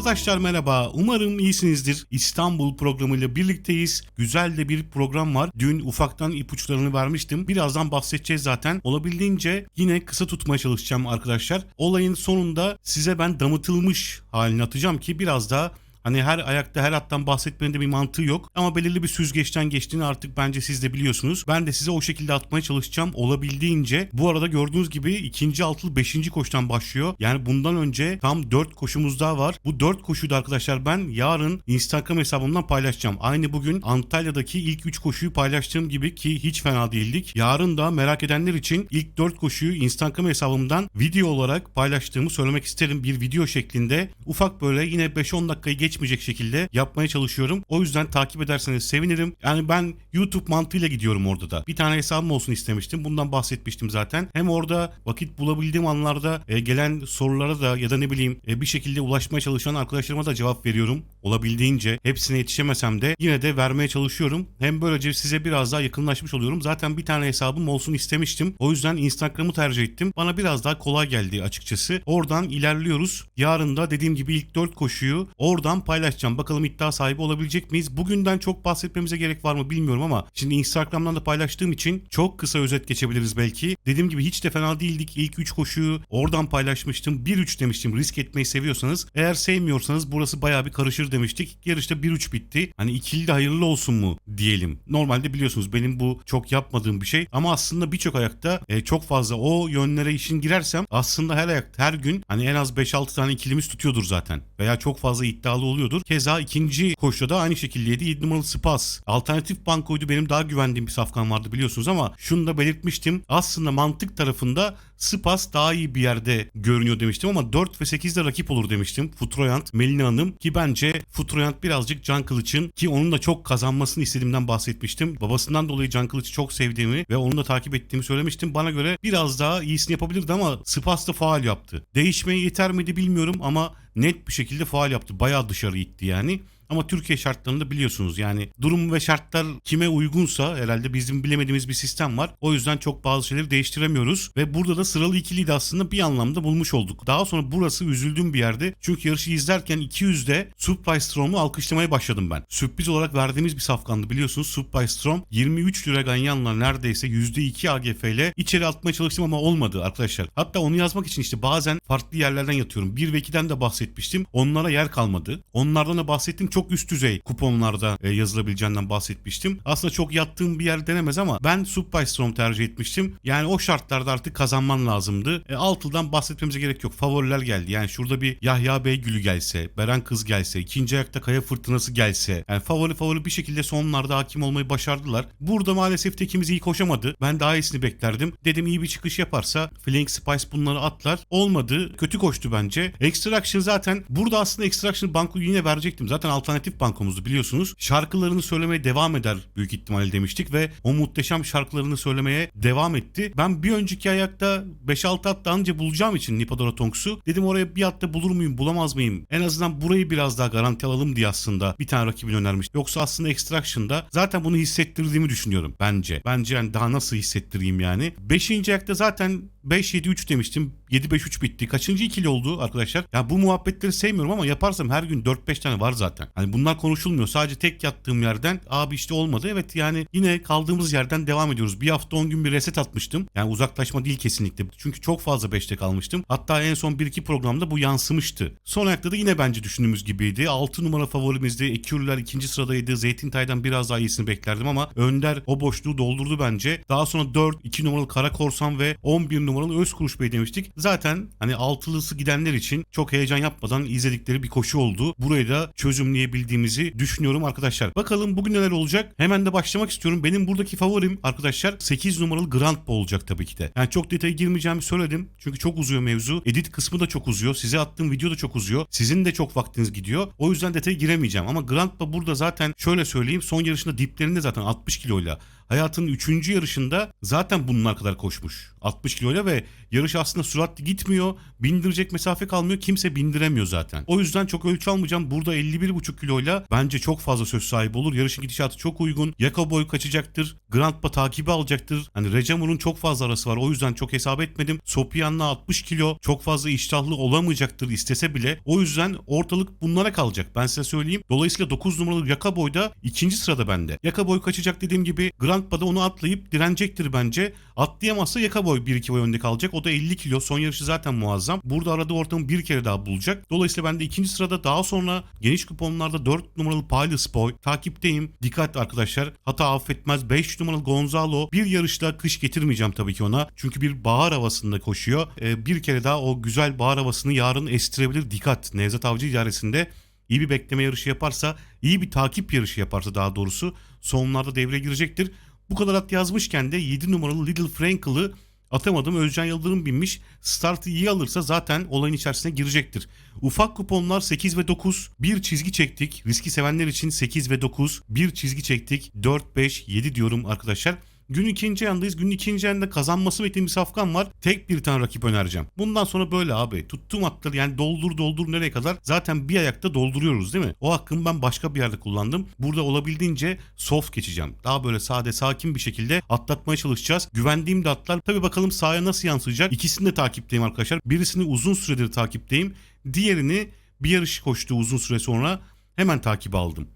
Arkadaşlar merhaba. Umarım iyisinizdir. İstanbul programıyla birlikteyiz. Güzel de bir program var. Dün ufaktan ipuçlarını vermiştim. Birazdan bahsedeceğiz zaten. Olabildiğince yine kısa tutmaya çalışacağım arkadaşlar. Olayın sonunda size ben damıtılmış halini atacağım ki biraz daha Hani her ayakta her attan bahsetmenin de bir mantığı yok. Ama belirli bir süzgeçten geçtiğini artık bence siz de biliyorsunuz. Ben de size o şekilde atmaya çalışacağım olabildiğince. Bu arada gördüğünüz gibi ikinci altılı beşinci koşudan başlıyor. Yani bundan önce tam dört koşumuz daha var. Bu dört koşuyu da arkadaşlar ben yarın Instagram hesabımdan paylaşacağım. Aynı bugün Antalya'daki ilk üç koşuyu paylaştığım gibi ki hiç fena değildik. Yarın da merak edenler için ilk dört koşuyu Instagram hesabımdan video olarak paylaştığımı söylemek isterim. Bir video şeklinde ufak böyle yine 5-10 dakikayı geçmeyecek şekilde yapmaya çalışıyorum. O yüzden takip ederseniz sevinirim. Yani ben YouTube mantığıyla gidiyorum orada da. Bir tane hesabım olsun istemiştim. Bundan bahsetmiştim zaten. Hem orada vakit bulabildiğim anlarda e, gelen sorulara da ya da ne bileyim e, bir şekilde ulaşmaya çalışan arkadaşlarıma da cevap veriyorum. Olabildiğince hepsine yetişemesem de yine de vermeye çalışıyorum. Hem böylece size biraz daha yakınlaşmış oluyorum. Zaten bir tane hesabım olsun istemiştim. O yüzden Instagram'ı tercih ettim. Bana biraz daha kolay geldi açıkçası. Oradan ilerliyoruz. Yarın da dediğim gibi ilk 4 koşuyu oradan paylaşacağım. Bakalım iddia sahibi olabilecek miyiz? Bugünden çok bahsetmemize gerek var mı bilmiyorum ama şimdi Instagram'dan da paylaştığım için çok kısa özet geçebiliriz belki. Dediğim gibi hiç de fena değildik. İlk 3 koşuyu oradan paylaşmıştım. 1-3 demiştim risk etmeyi seviyorsanız. Eğer sevmiyorsanız burası bayağı bir karışır demiştik. Yarışta 1-3 bitti. Hani ikili de hayırlı olsun mu diyelim. Normalde biliyorsunuz benim bu çok yapmadığım bir şey. Ama aslında birçok ayakta e, çok fazla o yönlere işin girersem aslında her ayakta her gün hani en az 5-6 tane ikilimiz tutuyordur zaten. Veya çok fazla iddialı oluyordur. Keza ikinci koşuda da aynı şekildeydi. 7 numaralı Spas. Alternatif bankoydu benim daha güvendiğim bir safkan vardı biliyorsunuz ama şunu da belirtmiştim. Aslında mantık tarafında Spas daha iyi bir yerde görünüyor demiştim ama 4 ve 8'de rakip olur demiştim. Futroyant, Melina Hanım ki bence Futroyant birazcık Can Kılıç'ın ki onun da çok kazanmasını istediğimden bahsetmiştim. Babasından dolayı Can Kılıç'ı çok sevdiğimi ve onu da takip ettiğimi söylemiştim. Bana göre biraz daha iyisini yapabilirdi ama Spas da faal yaptı. Değişmeye yeter miydi bilmiyorum ama net bir şekilde faal yaptı. Bayağı dışarı itti yani. Ama Türkiye şartlarında biliyorsunuz yani durum ve şartlar kime uygunsa herhalde bizim bilemediğimiz bir sistem var. O yüzden çok bazı şeyleri değiştiremiyoruz ve burada da sıralı ikiliyi de aslında bir anlamda bulmuş olduk. Daha sonra burası üzüldüğüm bir yerde. Çünkü yarışı izlerken 200'de Surprise Strom'u alkışlamaya başladım ben. Sürpriz olarak verdiğimiz bir safkandı biliyorsunuz. Surprise Strom 23 lira ganyanla neredeyse %2 AGF ile içeri atmaya çalıştım ama olmadı arkadaşlar. Hatta onu yazmak için işte bazen farklı yerlerden yatıyorum. 1 ve 2'den de bahsetmiştim. Onlara yer kalmadı. Onlardan da bahsettim. Çok üst düzey kuponlarda e, yazılabileceğinden bahsetmiştim. Aslında çok yattığım bir yer denemez ama ben Storm tercih etmiştim. Yani o şartlarda artık kazanman lazımdı. E, Altıl'dan bahsetmemize gerek yok. Favoriler geldi. Yani şurada bir Yahya Beygül'ü gelse, Beren Kız gelse, ikinci ayakta Kaya Fırtınası gelse. Yani favori favori bir şekilde sonlarda hakim olmayı başardılar. Burada maalesef tekimiz iyi koşamadı. Ben daha iyisini beklerdim. Dedim iyi bir çıkış yaparsa Flank Spice bunları atlar. Olmadı. Kötü koştu bence. Extraction zaten burada aslında Extraction banko yine verecektim. Zaten alternatif bankomuzdu biliyorsunuz. Şarkılarını söylemeye devam eder büyük ihtimalle demiştik ve o muhteşem şarkılarını söylemeye devam etti. Ben bir önceki ayakta 5-6 hatta anca bulacağım için Nipadora Tonks'u. Dedim oraya bir hatta bulur muyum bulamaz mıyım? En azından burayı biraz daha garanti alalım diye aslında bir tane rakibin önermiş. Yoksa aslında Extraction'da zaten bunu hissettirdiğimi düşünüyorum bence. Bence yani daha nasıl hissettireyim yani. 5. ayakta zaten 5-7-3 demiştim. 7-5-3 bitti. Kaçıncı ikili oldu arkadaşlar? Ya bu muhabbetleri sevmiyorum ama yaparsam her gün 4-5 tane var zaten. Hani bunlar konuşulmuyor. Sadece tek yattığım yerden abi işte olmadı. Evet yani yine kaldığımız yerden devam ediyoruz. Bir hafta 10 gün bir reset atmıştım. Yani uzaklaşma değil kesinlikle. Çünkü çok fazla 5'te kalmıştım. Hatta en son 1-2 programda bu yansımıştı. Son ayakta da yine bence düşündüğümüz gibiydi. 6 numara favorimizdi. Ekürler ikinci sıradaydı. Zeytintay'dan biraz daha iyisini beklerdim ama Önder o boşluğu doldurdu bence. Daha sonra 4, 2 numaralı Kara Korsan ve 11 numaralı Özkuruş Bey demiştik. Zaten hani altılısı gidenler için çok heyecan yapmadan izledikleri bir koşu oldu. Burayı da çözümleyebildiğimizi düşünüyorum arkadaşlar. Bakalım bugün neler olacak? Hemen de başlamak istiyorum. Benim buradaki favorim arkadaşlar 8 numaralı Grand Bo olacak tabii ki de. Yani çok detaya girmeyeceğimi söyledim. Çünkü çok uzuyor mevzu. Edit kısmı da çok uzuyor. Size attığım video da çok uzuyor. Sizin de çok vaktiniz gidiyor. O yüzden detaya giremeyeceğim. Ama Grand Bo burada zaten şöyle söyleyeyim. Son yarışında diplerinde zaten 60 kiloyla hayatının 3. yarışında zaten bunlar kadar koşmuş. 60 kiloyla ve yarış aslında süratli gitmiyor. Bindirecek mesafe kalmıyor. Kimse bindiremiyor zaten. O yüzden çok ölçü almayacağım. Burada 51,5 kiloyla bence çok fazla söz sahibi olur. Yarışın gidişatı çok uygun. Jakoboy kaçacaktır. Grandpa takibi alacaktır. Hani Recamur'un çok fazla arası var. O yüzden çok hesap etmedim. Sopian'la 60 kilo çok fazla iştahlı olamayacaktır istese bile. O yüzden ortalık bunlara kalacak. Ben size söyleyeyim. Dolayısıyla 9 numaralı Jakoboy da ikinci sırada bende. Jakoboy kaçacak dediğim gibi Grandpa da onu atlayıp direnecektir bence. Atlayamazsa Jakoboy 1-2 boy önde kalacak. O da 50 kilo. Son yarışı zaten muazzam. Burada aradığı ortamı bir kere daha bulacak. Dolayısıyla ben de ikinci sırada daha sonra geniş kuponlarda 4 numaralı Pilot Boy takipteyim. Dikkat arkadaşlar. Hata affetmez. 5 numaralı Gonzalo. Bir yarışta kış getirmeyeceğim tabii ki ona. Çünkü bir bahar havasında koşuyor. Ee, bir kere daha o güzel bahar havasını yarın estirebilir. Dikkat. Nevzat Avcı idaresinde iyi bir bekleme yarışı yaparsa, iyi bir takip yarışı yaparsa daha doğrusu sonlarda devreye girecektir. Bu kadar at yazmışken de 7 numaralı Little Frankel'ı atamadım. Özcan Yıldırım binmiş. Startı iyi alırsa zaten olayın içerisine girecektir. Ufak kuponlar 8 ve 9. Bir çizgi çektik. Riski sevenler için 8 ve 9. Bir çizgi çektik. 4, 5, 7 diyorum arkadaşlar. Gün ikinci yandayız. Gün ikinci yanda kazanması beklediğim bir safkan var. Tek bir tane rakip önereceğim. Bundan sonra böyle abi. Tuttuğum atları yani doldur doldur nereye kadar zaten bir ayakta dolduruyoruz değil mi? O hakkımı ben başka bir yerde kullandım. Burada olabildiğince soft geçeceğim. Daha böyle sade sakin bir şekilde atlatmaya çalışacağız. Güvendiğim de atlar. Tabii bakalım sahaya nasıl yansıyacak. İkisini de takipteyim arkadaşlar. Birisini uzun süredir takipteyim. Diğerini bir yarış koştu uzun süre sonra hemen takip aldım.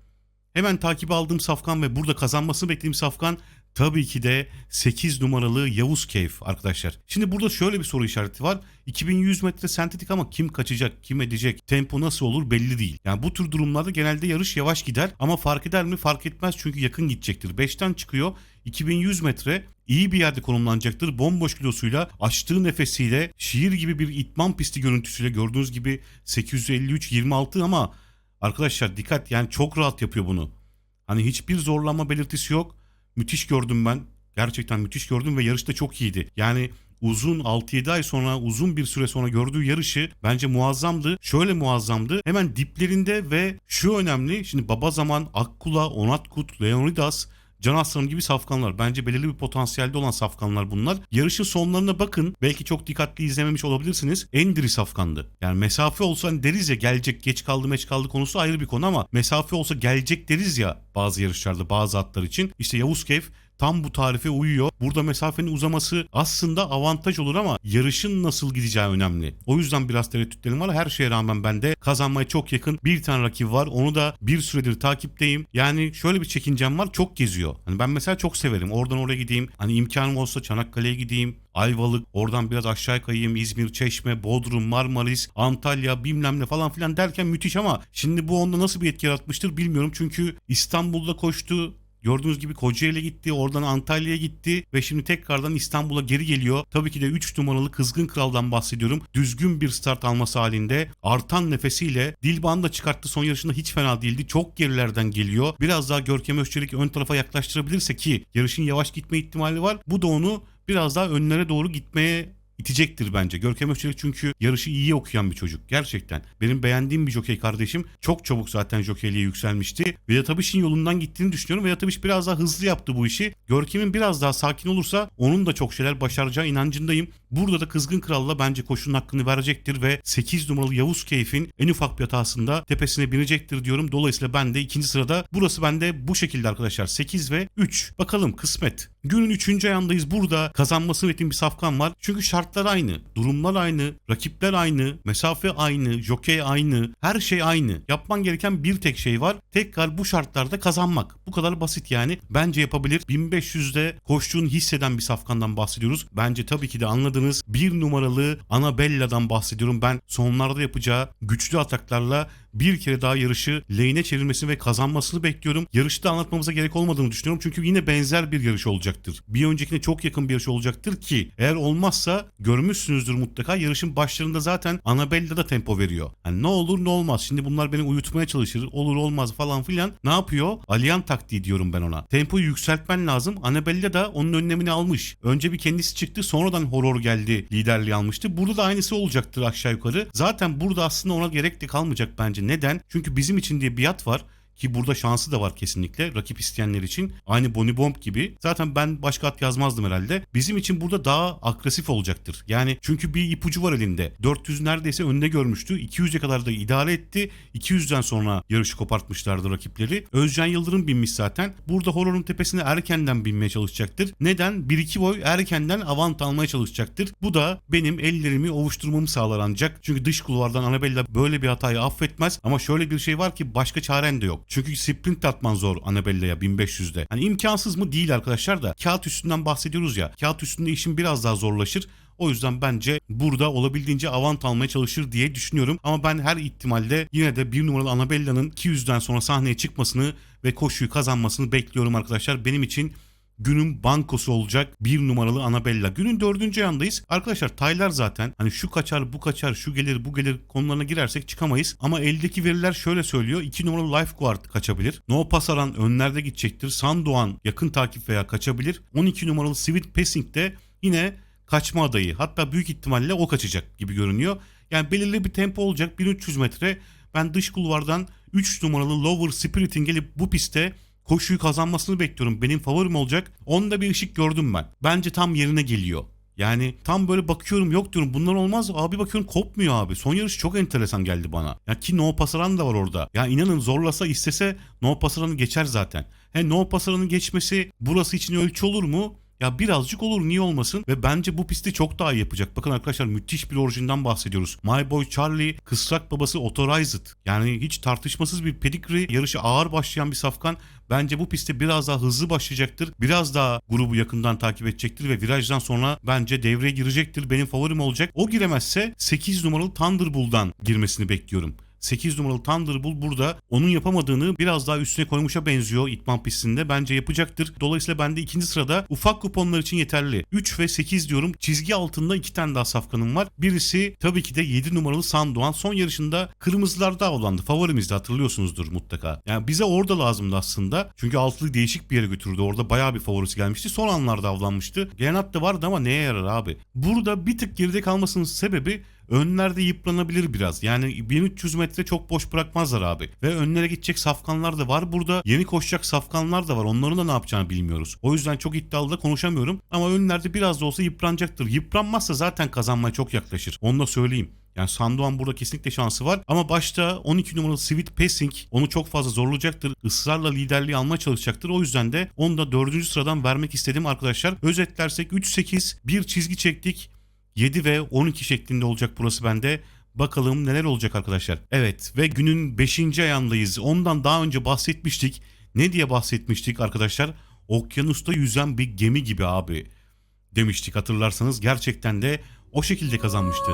Hemen takip aldığım safkan ve burada kazanmasını beklediğim safkan tabii ki de 8 numaralı Yavuz Keyf arkadaşlar. Şimdi burada şöyle bir soru işareti var. 2100 metre sentetik ama kim kaçacak, kim edecek, tempo nasıl olur belli değil. Yani bu tür durumlarda genelde yarış yavaş gider ama fark eder mi? Fark etmez çünkü yakın gidecektir. 5'ten çıkıyor 2100 metre iyi bir yerde konumlanacaktır. Bomboş kilosuyla, açtığı nefesiyle, şiir gibi bir itman pisti görüntüsüyle gördüğünüz gibi 853-26 ama arkadaşlar dikkat yani çok rahat yapıyor bunu. Hani hiçbir zorlanma belirtisi yok. Müthiş gördüm ben. Gerçekten müthiş gördüm ve yarışta çok iyiydi. Yani uzun 6-7 ay sonra uzun bir süre sonra gördüğü yarışı bence muazzamdı. Şöyle muazzamdı. Hemen diplerinde ve şu önemli. Şimdi baba zaman Akkula, Onatkut, Leonidas Can Aslanım gibi safkanlar. Bence belirli bir potansiyelde olan safkanlar bunlar. Yarışın sonlarına bakın. Belki çok dikkatli izlememiş olabilirsiniz. En diri safkandı. Yani mesafe olsa hani deriz ya gelecek geç kaldı meç kaldı konusu ayrı bir konu ama mesafe olsa gelecek deriz ya bazı yarışlarda bazı atlar için. İşte Yavuz Keyf tam bu tarife uyuyor. Burada mesafenin uzaması aslında avantaj olur ama yarışın nasıl gideceği önemli. O yüzden biraz tereddütlerim var. Her şeye rağmen bende kazanmaya çok yakın bir tane rakip var. Onu da bir süredir takipteyim. Yani şöyle bir çekincem var. Çok geziyor. Hani ben mesela çok severim. Oradan oraya gideyim. Hani imkanım olsa Çanakkale'ye gideyim. Ayvalık, oradan biraz aşağı kayayım, İzmir, Çeşme, Bodrum, Marmaris, Antalya, bilmem ne falan filan derken müthiş ama şimdi bu onda nasıl bir etki yaratmıştır bilmiyorum. Çünkü İstanbul'da koştu, Gördüğünüz gibi Kocaeli'ye gitti, oradan Antalya'ya gitti ve şimdi tekrardan İstanbul'a geri geliyor. Tabii ki de 3 numaralı Kızgın Kral'dan bahsediyorum. Düzgün bir start alması halinde artan nefesiyle Dilban'ı da çıkarttı son yarışında hiç fena değildi. Çok gerilerden geliyor. Biraz daha Görkem Özçelik ön tarafa yaklaştırabilirse ki yarışın yavaş gitme ihtimali var. Bu da onu biraz daha önlere doğru gitmeye itecektir bence. Görkem Özçelik çünkü yarışı iyi okuyan bir çocuk. Gerçekten. Benim beğendiğim bir jokey kardeşim. Çok çabuk zaten jokeyliğe yükselmişti. Vedat Abiş'in yolundan gittiğini düşünüyorum. Vedat Abiş biraz daha hızlı yaptı bu işi. Görkem'in biraz daha sakin olursa onun da çok şeyler başaracağı inancındayım. Burada da Kızgın Kral'la bence koşunun hakkını verecektir ve 8 numaralı Yavuz Keyf'in en ufak bir hatasında tepesine binecektir diyorum. Dolayısıyla ben de ikinci sırada burası bende bu şekilde arkadaşlar 8 ve 3. Bakalım kısmet. Günün 3. ayandayız. Burada kazanması beklediğim bir safkan var. Çünkü şartlar aynı. Durumlar aynı. Rakipler aynı. Mesafe aynı. Jokey aynı. Her şey aynı. Yapman gereken bir tek şey var. Tekrar bu şartlarda kazanmak. Bu kadar basit yani. Bence yapabilir. 1500'de koştuğunu hisseden bir safkandan bahsediyoruz. Bence tabii ki de anladınız. Bir numaralı Annabella'dan bahsediyorum. Ben sonlarda yapacağı güçlü ataklarla bir kere daha yarışı lehine çevirmesini ve kazanmasını bekliyorum. Yarışta anlatmamıza gerek olmadığını düşünüyorum. Çünkü yine benzer bir yarış olacaktır. Bir öncekine çok yakın bir yarış olacaktır ki eğer olmazsa görmüşsünüzdür mutlaka. Yarışın başlarında zaten Annabella da tempo veriyor. Yani ne olur ne olmaz. Şimdi bunlar beni uyutmaya çalışır. Olur olmaz falan filan. Ne yapıyor? Alyan taktiği diyorum ben ona. Tempoyu yükseltmen lazım. Annabella da onun önlemini almış. Önce bir kendisi çıktı sonradan horror geldi liderliği almıştı. Burada da aynısı olacaktır aşağı yukarı. Zaten burada aslında ona gerek de kalmayacak bence. Neden? Çünkü bizim için diye biat var. Ki burada şansı da var kesinlikle rakip isteyenler için. Aynı Bonnie Bomb gibi. Zaten ben başka at yazmazdım herhalde. Bizim için burada daha agresif olacaktır. Yani çünkü bir ipucu var elinde. 400 neredeyse önde görmüştü. 200'e kadar da idare etti. 200'den sonra yarışı kopartmışlardı rakipleri. Özcan Yıldırım binmiş zaten. Burada Horor'un tepesine erkenden binmeye çalışacaktır. Neden? 1-2 boy erkenden avant almaya çalışacaktır. Bu da benim ellerimi ovuşturmamı sağlar ancak. Çünkü dış kulvardan Annabella böyle bir hatayı affetmez. Ama şöyle bir şey var ki başka çaren de yok. Çünkü sprint atman zor Annabella'ya 1500'de. Hani imkansız mı? Değil arkadaşlar da. Kağıt üstünden bahsediyoruz ya. Kağıt üstünde işin biraz daha zorlaşır. O yüzden bence burada olabildiğince avant almaya çalışır diye düşünüyorum. Ama ben her ihtimalde yine de bir numaralı Annabella'nın 200'den sonra sahneye çıkmasını ve koşuyu kazanmasını bekliyorum arkadaşlar. Benim için günün bankosu olacak bir numaralı Annabella. Günün dördüncü yandayız. Arkadaşlar taylar zaten hani şu kaçar bu kaçar şu gelir bu gelir konularına girersek çıkamayız. Ama eldeki veriler şöyle söylüyor. 2 numaralı Lifeguard kaçabilir. No Pasaran önlerde gidecektir. Sandoğan yakın takip veya kaçabilir. 12 numaralı Sweet Passing de yine kaçma adayı. Hatta büyük ihtimalle o kaçacak gibi görünüyor. Yani belirli bir tempo olacak. 1300 metre. Ben dış kulvardan 3 numaralı Lower Spirit'in gelip bu pistte koşuyu kazanmasını bekliyorum. Benim favorim olacak. Onda bir ışık gördüm ben. Bence tam yerine geliyor. Yani tam böyle bakıyorum yok diyorum bunlar olmaz. Abi bakıyorum kopmuyor abi. Son yarış çok enteresan geldi bana. Ya ki No Pasaran da var orada. Ya inanın zorlasa istese No Pasaran'ı geçer zaten. He No Pasaran'ın geçmesi burası için ölçü olur mu? Ya birazcık olur niye olmasın ve bence bu pisti çok daha iyi yapacak. Bakın arkadaşlar müthiş bir orijinden bahsediyoruz. My Boy Charlie kısrak babası Authorized. Yani hiç tartışmasız bir pedigree yarışı ağır başlayan bir safkan. Bence bu pistte biraz daha hızlı başlayacaktır. Biraz daha grubu yakından takip edecektir ve virajdan sonra bence devreye girecektir. Benim favorim olacak. O giremezse 8 numaralı Thunderbolt'dan girmesini bekliyorum. 8 numaralı Thunderbolt burada onun yapamadığını biraz daha üstüne koymuşa benziyor itman pistinde. Bence yapacaktır. Dolayısıyla bende ikinci sırada ufak kuponlar için yeterli. 3 ve 8 diyorum. Çizgi altında iki tane daha safkanım var. Birisi tabii ki de 7 numaralı Sandoğan. Son yarışında kırmızılarda avlandı. Favorimizdi hatırlıyorsunuzdur mutlaka. Yani bize orada lazımdı aslında. Çünkü altılı değişik bir yere götürdü. Orada bayağı bir favorisi gelmişti. Son anlarda avlanmıştı. Genat da vardı ama neye yarar abi? Burada bir tık geride kalmasının sebebi önlerde yıpranabilir biraz. Yani 1300 metre çok boş bırakmazlar abi. Ve önlere gidecek safkanlar da var. Burada yeni koşacak safkanlar da var. Onların da ne yapacağını bilmiyoruz. O yüzden çok iddialı da konuşamıyorum. Ama önlerde biraz da olsa yıpranacaktır. Yıpranmazsa zaten kazanmaya çok yaklaşır. Onu da söyleyeyim. Yani Sandoğan burada kesinlikle şansı var. Ama başta 12 numaralı Sweet Passing onu çok fazla zorlayacaktır. Israrla liderliği almaya çalışacaktır. O yüzden de onu da 4. sıradan vermek istedim arkadaşlar. Özetlersek 3-8 bir çizgi çektik. 7 ve 12 şeklinde olacak burası bende. Bakalım neler olacak arkadaşlar. Evet ve günün 5. ayağındayız. Ondan daha önce bahsetmiştik. Ne diye bahsetmiştik arkadaşlar? Okyanusta yüzen bir gemi gibi abi demiştik hatırlarsanız. Gerçekten de o şekilde kazanmıştı.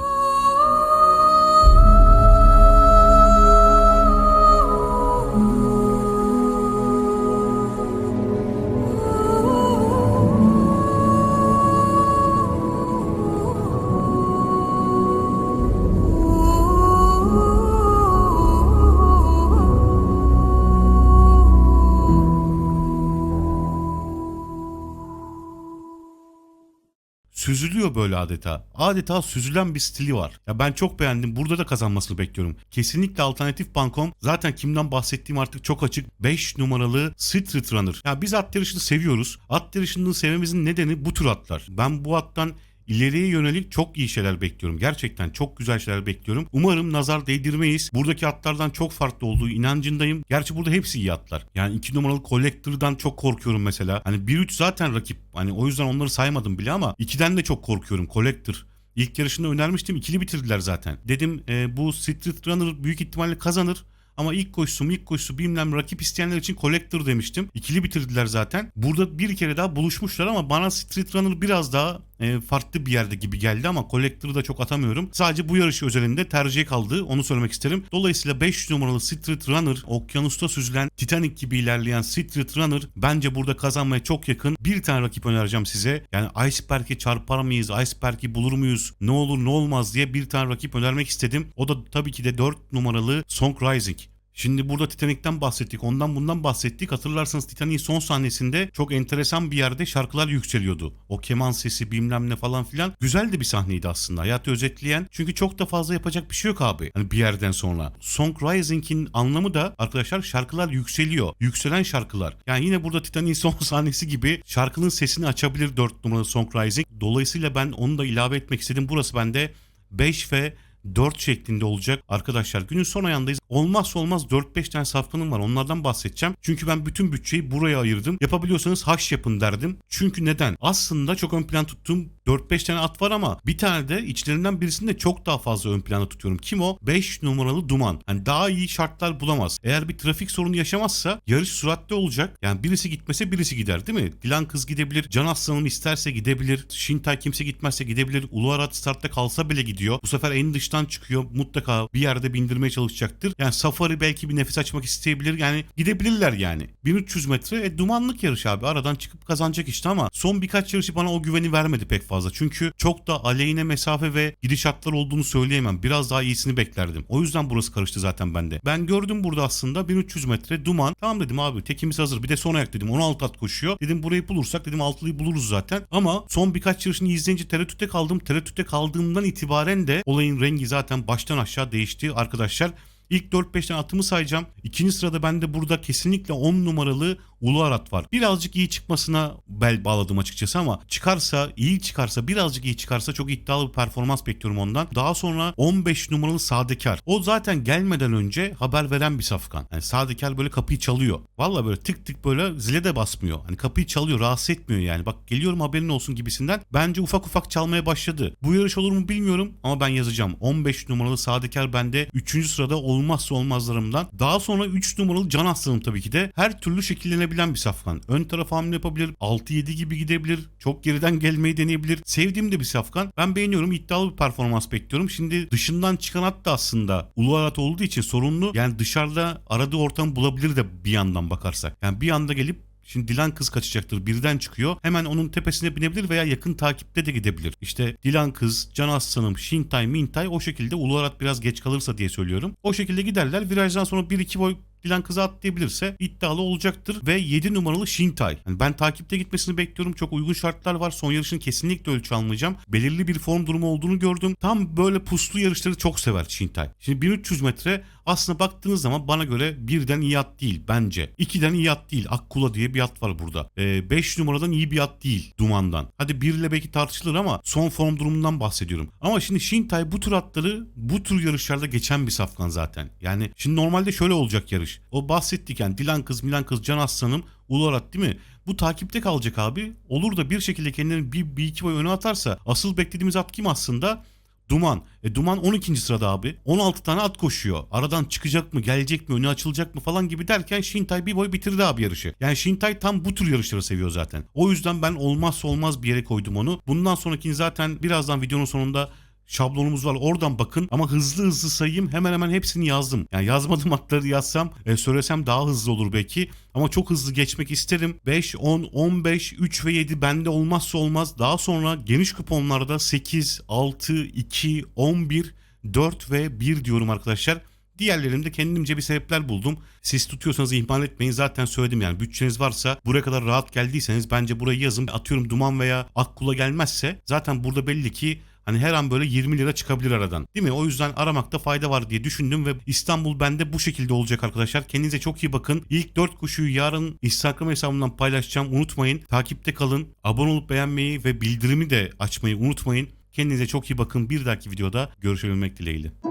Süzülüyor böyle adeta. Adeta süzülen bir stili var. Ya ben çok beğendim. Burada da kazanmasını bekliyorum. Kesinlikle alternatif bankom. Zaten kimden bahsettiğim artık çok açık. 5 numaralı Street Runner. Ya biz at yarışını seviyoruz. At yarışını sevmemizin nedeni bu tür atlar. Ben bu attan ileriye yönelik çok iyi şeyler bekliyorum. Gerçekten çok güzel şeyler bekliyorum. Umarım nazar değdirmeyiz. Buradaki atlardan çok farklı olduğu inancındayım. Gerçi burada hepsi iyi atlar. Yani 2 numaralı Collector'dan çok korkuyorum mesela. Hani 1-3 zaten rakip. Hani o yüzden onları saymadım bile ama 2'den de çok korkuyorum. Collector. İlk yarışında önermiştim. ikili bitirdiler zaten. Dedim e, bu Street Runner büyük ihtimalle kazanır. Ama ilk koşusu ilk koşusu bilmem rakip isteyenler için Collector demiştim. İkili bitirdiler zaten. Burada bir kere daha buluşmuşlar ama bana Street Runner biraz daha e, farklı bir yerde gibi geldi ama Collector'ı da çok atamıyorum. Sadece bu yarış özelinde tercihe kaldı. Onu söylemek isterim. Dolayısıyla 5 numaralı Street Runner okyanusta süzülen Titanic gibi ilerleyen Street Runner bence burada kazanmaya çok yakın. Bir tane rakip önereceğim size. Yani Iceberg'e çarpar mıyız? Iceberg'i bulur muyuz? Ne olur ne olmaz diye bir tane rakip önermek istedim. O da tabii ki de 4 numaralı Song Rising. Şimdi burada Titanic'ten bahsettik, ondan bundan bahsettik. Hatırlarsanız Titanic'in son sahnesinde çok enteresan bir yerde şarkılar yükseliyordu. O keman sesi bilmem ne falan filan. Güzel de bir sahneydi aslında. Hayatı özetleyen. Çünkü çok da fazla yapacak bir şey yok abi. Hani bir yerden sonra. Song Rising'in anlamı da arkadaşlar şarkılar yükseliyor. Yükselen şarkılar. Yani yine burada Titanic'in son sahnesi gibi şarkının sesini açabilir 4 numaralı Song Rising. Dolayısıyla ben onu da ilave etmek istedim. Burası bende 5 ve 4 şeklinde olacak. Arkadaşlar günün son ayağındayız. Olmazsa olmaz 4-5 tane safkanım var. Onlardan bahsedeceğim. Çünkü ben bütün bütçeyi buraya ayırdım. Yapabiliyorsanız haş yapın derdim. Çünkü neden? Aslında çok ön plan tuttuğum 4-5 tane at var ama bir tane de içlerinden birisini de çok daha fazla ön plana tutuyorum. Kim o? 5 numaralı Duman. Yani daha iyi şartlar bulamaz. Eğer bir trafik sorunu yaşamazsa yarış süratli olacak. Yani birisi gitmese birisi gider değil mi? Dilan kız gidebilir. Can Aslanım isterse gidebilir. Şintay kimse gitmezse gidebilir. Ulu Arat startta kalsa bile gidiyor. Bu sefer en dıştan çıkıyor. Mutlaka bir yerde bindirmeye çalışacaktır. Yani Safari belki bir nefes açmak isteyebilir. Yani gidebilirler yani. 1300 metre e, dumanlık yarış abi. Aradan çıkıp kazanacak işte ama son birkaç yarışı bana o güveni vermedi pek fazla. Çünkü çok da aleyhine mesafe ve gidişatlar olduğunu söyleyemem. Biraz daha iyisini beklerdim. O yüzden burası karıştı zaten bende. Ben gördüm burada aslında 1300 metre duman. Tamam dedim abi tekimiz hazır. Bir de son ayak dedim. 16 at koşuyor. Dedim burayı bulursak dedim altılıyı buluruz zaten. Ama son birkaç yarışını izleyince tereddütte kaldım. Tereddütte kaldığımdan itibaren de olayın rengi zaten baştan aşağı değişti arkadaşlar. İlk 4-5 tane atımı sayacağım. İkinci sırada bende burada kesinlikle 10 numaralı Ulu Arat var. Birazcık iyi çıkmasına bel bağladım açıkçası ama çıkarsa, iyi çıkarsa, birazcık iyi çıkarsa çok iddialı bir performans bekliyorum ondan. Daha sonra 15 numaralı Sadekar. O zaten gelmeden önce haber veren bir safkan. Yani Sadekar böyle kapıyı çalıyor. Valla böyle tık tık böyle zile de basmıyor. Hani kapıyı çalıyor, rahatsız etmiyor yani. Bak geliyorum haberin olsun gibisinden. Bence ufak ufak çalmaya başladı. Bu yarış olur mu bilmiyorum ama ben yazacağım. 15 numaralı Sadekar bende 3. sırada olmazsa olmazlarımdan. Daha sonra 3 numaralı Can Aslanım tabii ki de her türlü şekillenebilen bir safkan. Ön taraf hamle yapabilir. 6-7 gibi gidebilir. Çok geriden gelmeyi deneyebilir. Sevdiğim de bir safkan. Ben beğeniyorum. iddialı bir performans bekliyorum. Şimdi dışından çıkan at da aslında ulu arat olduğu için sorunlu. Yani dışarıda aradığı ortamı bulabilir de bir yandan bakarsak. Yani bir anda gelip Şimdi Dilan kız kaçacaktır. Birden çıkıyor. Hemen onun tepesine binebilir veya yakın takipte de gidebilir. İşte Dilan kız, Can Aslanım, Şintay, Mintay o şekilde Ulu Arat biraz geç kalırsa diye söylüyorum. O şekilde giderler. Virajdan sonra 1-2 boy Dilan kızı atlayabilirse iddialı olacaktır ve 7 numaralı Shintay. Yani ben takipte gitmesini bekliyorum. Çok uygun şartlar var. Son yarışını kesinlikle ölçü almayacağım. Belirli bir form durumu olduğunu gördüm. Tam böyle puslu yarışları çok sever Shintay. Şimdi 1300 metre aslında baktığınız zaman bana göre birden iyi at değil bence. İkiden iyi at değil. Akkula diye bir at var burada. 5 ee, numaradan iyi bir at değil Duman'dan. Hadi 1 ile belki tartışılır ama son form durumundan bahsediyorum. Ama şimdi Shintay bu tür atları bu tür yarışlarda geçen bir safkan zaten. Yani şimdi normalde şöyle olacak yarış yarış. O bahsettik yani Dilan Kız, Milan Kız, Can Aslanım, Ularat değil mi? Bu takipte kalacak abi. Olur da bir şekilde kendilerini bir, bir iki boy öne atarsa asıl beklediğimiz at kim aslında? Duman. E Duman 12. sırada abi. 16 tane at koşuyor. Aradan çıkacak mı, gelecek mi, önü açılacak mı falan gibi derken Shintay bir boy bitirdi abi yarışı. Yani Shintay tam bu tür yarışları seviyor zaten. O yüzden ben olmazsa olmaz bir yere koydum onu. Bundan sonrakini zaten birazdan videonun sonunda şablonumuz var. Oradan bakın ama hızlı hızlı sayayım. Hemen hemen hepsini yazdım. Yani yazmadım atları yazsam e, söylesem daha hızlı olur belki. Ama çok hızlı geçmek isterim. 5, 10, 15, 3 ve 7 bende olmazsa olmaz. Daha sonra geniş kuponlarda 8, 6, 2, 11, 4 ve 1 diyorum arkadaşlar. Diğerlerinde kendimce bir sebepler buldum. Siz tutuyorsanız ihmal etmeyin. Zaten söyledim yani bütçeniz varsa buraya kadar rahat geldiyseniz bence burayı yazın. Atıyorum duman veya akkula gelmezse zaten burada belli ki Hani her an böyle 20 lira çıkabilir aradan. Değil mi? O yüzden aramakta fayda var diye düşündüm ve İstanbul bende bu şekilde olacak arkadaşlar. Kendinize çok iyi bakın. İlk 4 kuşuyu yarın Instagram hesabımdan paylaşacağım. Unutmayın. Takipte kalın. Abone olup beğenmeyi ve bildirimi de açmayı unutmayın. Kendinize çok iyi bakın. Bir dahaki videoda görüşebilmek dileğiyle.